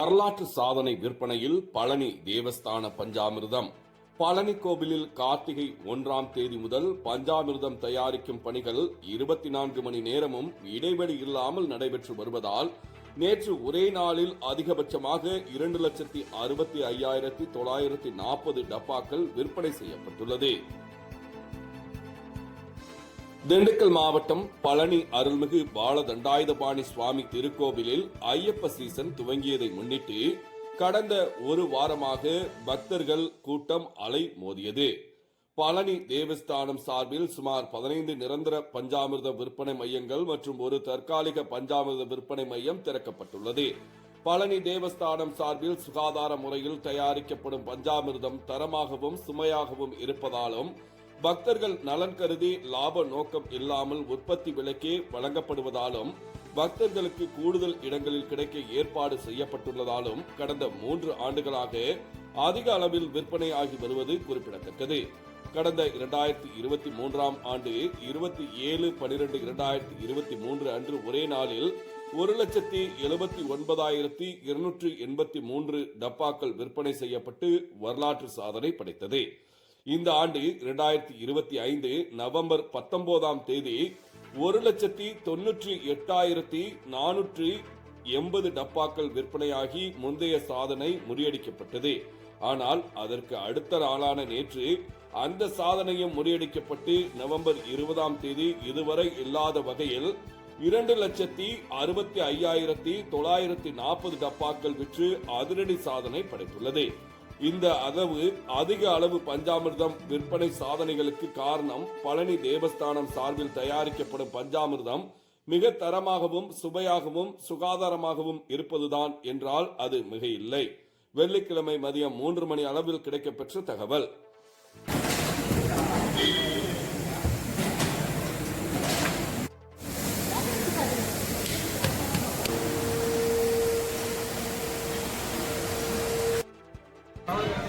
வரலாற்று சாதனை விற்பனையில் பழனி தேவஸ்தான பஞ்சாமிர்தம். பழனி கோவிலில் கார்த்திகை ஒன்றாம் தேதி முதல் பஞ்சாமிர்தம் தயாரிக்கும் பணிகள் இருபத்தி நான்கு மணி நேரமும் இடைவெளி இல்லாமல் நடைபெற்று வருவதால் நேற்று ஒரே நாளில் அதிகபட்சமாக இரண்டு லட்சத்தி அறுபத்தி ஐயாயிரத்தி தொள்ளாயிரத்தி நாற்பது டப்பாக்கள் விற்பனை செய்யப்பட்டுள்ளது. திண்டுக்கல் மாவட்டம் பழனி அருள்மிகு பாலதண்டாயுதபாணி சுவாமி திருக்கோவிலில் ஐயப்ப சீசன் துவங்கியதை முன்னிட்டு கடந்த ஒரு வாரமாக பக்தர்கள் கூட்டம் அலை மோதியது. பழனி தேவஸ்தானம் சார்பில் சுமார் பதினைந்து நிரந்தர பஞ்சாமிர்த விற்பனை மையங்கள் மற்றும் ஒரு தற்காலிக பஞ்சாமிர்த விற்பனை மையம் திறக்கப்பட்டுள்ளது. பழனி தேவஸ்தானம் சார்பில் சுகாதார முறையில் தயாரிக்கப்படும் பஞ்சாமிர்தம் தரமாகவும் சுமையாகவும் இருப்பதாலும் பக்தர்கள் நலன் கருதி லாப நோக்கம் இல்லாமல் உற்பத்தி விலைக்கே வழங்கப்படுவதாலும் பக்தர்களுக்கு கூடுதல் இடங்களில் கிடைக்க ஏற்பாடு செய்யப்பட்டுள்ளதாலும் கடந்த மூன்று ஆண்டுகளாக அதிக அளவில் விற்பனை ஆகி வருவது குறிப்பிடத்தக்கது. கடந்த இரண்டாயிரத்தி இருபத்தி மூன்றாம் ஆண்டு இருபத்தி ஏழு பனிரெண்டு இரண்டாயிரத்தி இருபத்தி மூன்று அன்று ஒரே நாளில் ஒரு லட்சத்தி எழுபத்தி ஒன்பதாயிரத்தி இருநூற்று எண்பத்தி மூன்று டப்பாக்கள் விற்பனை செய்யப்பட்டு வரலாற்று சாதனை படைத்தது. இந்த ஆண்டு இரண்டாயிரத்தி இருபத்தி ஐந்து நவம்பர் பத்தொன்பதாம் தேதி ஒரு லட்சத்தி தொன்னூற்றி எட்டாயிரத்தி நானூற்றி எண்பது டப்பாக்கள் விற்பனையாகி முந்தைய சாதனை முறியடிக்கப்பட்டது. ஆனால் அதற்கு அடுத்த நாளான நேற்று அந்த சாதனையும் முறியடிக்கப்பட்டு நவம்பர் இருபதாம் தேதி இதுவரை இல்லாத வகையில் இரண்டு லட்சத்தி அறுபத்தி ஐயாயிரத்தி தொள்ளாயிரத்தி நாற்பது டப்பாக்கள் விற்று அதிரடி சாதனை படைத்துள்ளது. இந்த அளவு அதிக அளவு பஞ்சாமிர்தம் விற்பனை சாதனைகளுக்கு காரணம் பழனி தேவஸ்தானம் சார்பில் தயாரிக்கப்படும் பஞ்சாமிர்தம் மிக தரமாகவும் சுவையாகவும் சுகாதாரமாகவும் இருப்பதுதான் என்றால் அது மிக இல்லை வெள்ளிக்கிழமை மதியம் மூன்று மணி அளவில் கிடைக்கப்பெற்ற தகவல். Oh, yeah.